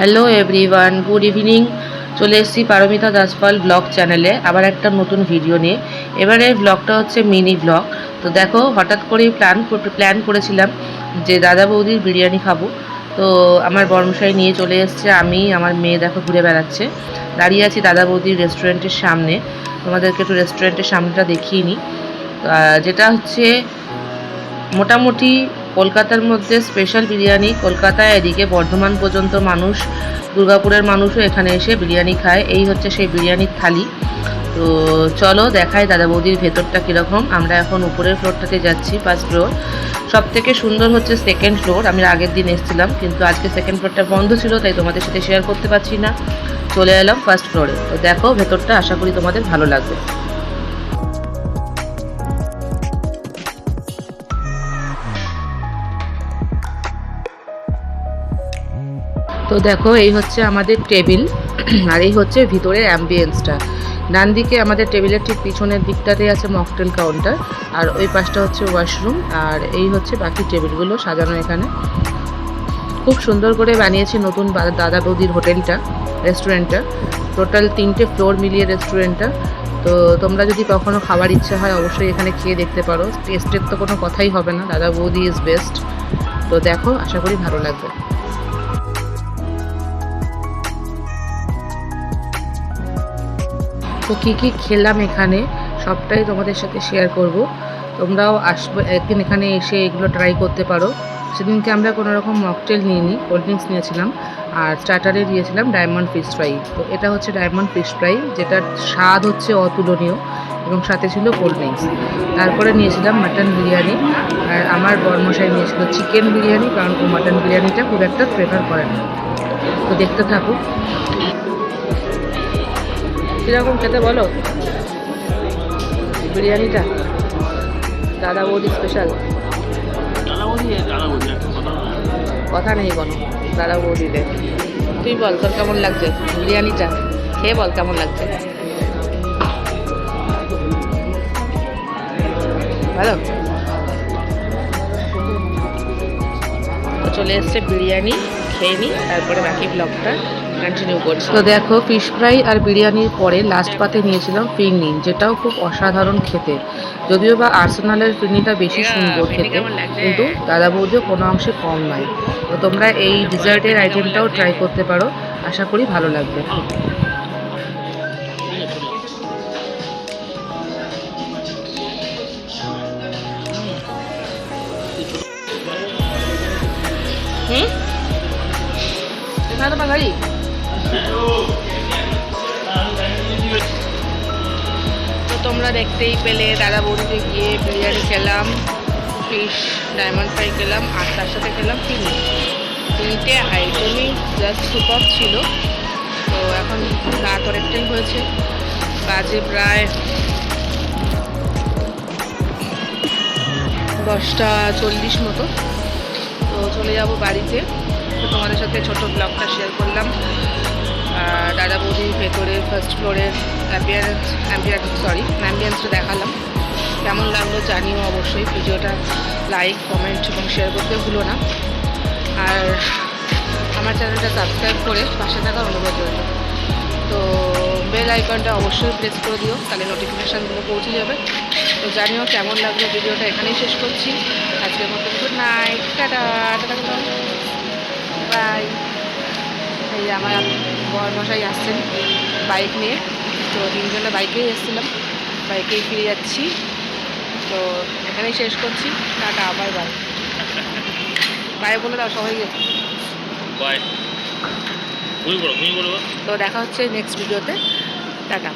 Hello everyone good evening চলে এসেছি Paromita Daspal blog চ্যানেলে আবার একটা নতুন ভিডিও নিয়ে। এবারে ব্লগটা হচ্ছে মিনি ব্লগ তো দেখো, হঠাৎ করেই প্ল্যান প্ল্যান করেছিলাম যে দাদা বৌদির বিরিয়ানি খাব। তো আমার বর্মশাই নিয়ে চলে এসেছে, আমি, আমার মেয়ে দেখো ঘুরে বেড়াচ্ছে। দাঁড়িয়ে আছি দাদা বৌদির রেস্টুরেন্টের সামনে। তোমাদেরকে একটু রেস্টুরেন্টের সামনেটা দেখিয়ে নিই যেটা হচ্ছে মোটামুটি কলকাতার মধ্যে স্পেশাল বিরিয়ানি কলকাতায় এদিকে বর্ধমান পর্যন্ত মানুষ, দুর্গাপুরের মানুষও এখানে এসে বিরিয়ানি খায়। এই হচ্ছে সেই বিরিয়ানির থালি। তো চলো দেখাই দাদা বৌদির ভেতরটা কীরকম। আমরা এখন উপরের ফ্লোরটাতে যাচ্ছি ফার্স্ট ফ্লোর সব থেকে সুন্দর হচ্ছে সেকেন্ড ফ্লোর আমি আগের দিন এসেছিলাম, কিন্তু আজকে সেকেন্ড ফ্লোরটা বন্ধ ছিল, তাই তোমাদের সাথে শেয়ার করতে পারছি না। চলে এলাম ফার্স্ট ফ্লোরে তো দেখো ভেতরটা, আশা করি তোমাদের ভালো লাগবে। তো দেখো, এই হচ্ছে আমাদের টেবিল, আর এই হচ্ছে ভিতরে অ্যাম্বিয়েন্সটা ডান দিকে আমাদের টেবিলের ঠিক পিছনের দিকটাতে আছে মকটেল কাউন্টার আর ওই পাশটা হচ্ছে ওয়াশরুম আর এই হচ্ছে বাকি টেবিলগুলো সাজানো এখানে। খুব সুন্দর করে বানিয়েছে নতুন দাদা বৌদির হোটেলটা রেস্টুরেন্টটা টোটাল তিনটে ফ্লোর মিলিয়ে রেস্টুরেন্টটা তো তোমরা যদি কখনো খাবার ইচ্ছা হয়, অবশ্যই এখানে খেয়ে দেখতে পারো। টেস্টের তো কোনো কথাই হবে না, দাদা বৌদি ইজ বেস্ট তো দেখো, আশা করি ভালো লাগবে। তো কী কী খেলাম এখানে, সবটাই তোমাদের সাথে শেয়ার করব। তোমরাও আসবে, একদিন এখানে এসে এগুলো ট্রাই করতে পারো। সেদিনকে আমরা কোনো রকম মকটেল নিইনি কোল্ড ড্রিঙ্কস নিয়েছিলাম আর স্টার্টারে দিয়েছিলাম ডায়মন্ড ফিশ ফ্রাই তো এটা হচ্ছে ডায়মন্ড ফিশ ফ্রাই যেটার স্বাদ হচ্ছে অতুলনীয় এবং সাথে ছিল কোল্ড ড্রিঙ্কস তারপরে নিয়েছিলাম মাটন বিরিয়ানি আর আমার বর্মশাই নিয়েছিল চিকেন বিরিয়ানি, কারণ ও মাটন বিরিয়ানিটা খুব একটা প্রেফার করে না। তো দেখতে থাকুক কীরকম খেতে বলো? বিরিয়ানিটা? দাদা বৌদি স্পেশাল কথা নেই কোনো দাদা বৌদিতে তুই বল তোর কেমন লাগছে বিরিয়ানিটা? খেয়ে বল কেমন লাগছে? ভালো? চলে এসছে বিরিয়ানি খেয়ে নিই তারপরে বাকি ব্লগটা কন্টিনিউ করছি। তো দেখো ফিশ ফ্রাই আর বিরিয়ানির পরে লাস্ট পাতে নিয়েছিলাম ফিরনি যেটাও খুব অসাধারণ খেতে। যদিও বা আর্সেনালের ফিরনিটা বেশি সুন্দর খেতে কিন্তু দাদা বৌদিও কোনো অংশে কম নয়। তো তোমরা এই ডিজার্টের আইটেমটাও ট্রাই করতে পারো আশা করি ভালো লাগবে। হুম? এখানে তোমার গাড়ি তো তোমরা দেখতেই পেলে দাদা বৌদিতে গিয়ে বিরিয়ানি খেলাম ফিশ ডায়মন্ড ফ্রাই খেলাম, আর তার সাথে খেলাম ফিনি তিনটে আইটেমই জাস্ট সুপার ছিল। তো এখন রাত অনেকটাই হয়েছে। বাজে প্রায় দশটা চল্লিশ মতো। তো চলে যাব বাড়িতে। তো তোমাদের সাথে ছোট ব্লগটা শেয়ার করলাম। দাদা বৌদির ভেতরে ফার্স্ট ফ্লোরের অ্যাম্বিয়েন্স অ্যাম্বিয়েন্স সরি অ্যাম্বিয়েন্সটা দেখালাম। কেমন লাগল জানিও অবশ্যই, ভিডিওটা লাইক কমেন্ট এবং শেয়ার করতে ভুলো না। আর আমার চ্যানেলটা সাবস্ক্রাইব করে পাশে থাকার অনুরোধ রইল। তো বেল আইকনটা অবশ্যই প্রেস করে দিও, তাহলে নোটিফিকেশানগুলো পৌঁছে যাবে। তো জানিও কেমন লাগল ভিডিওটা, এখানেই শেষ করছি। আজকের মতো good night tata tata bye এই যে আমার বরমশাই আসছেন বাইক নিয়ে। তো তিনজনে বাইকেই এসেছিলাম। বাইকেই ফিরে যাচ্ছি। তো এখানেই শেষ করছি। টাকা আবার বাই বাই বলে দাও সবাই গেছে। বাই তো দেখা হচ্ছে নেক্সট ভিডিওতে টাটা।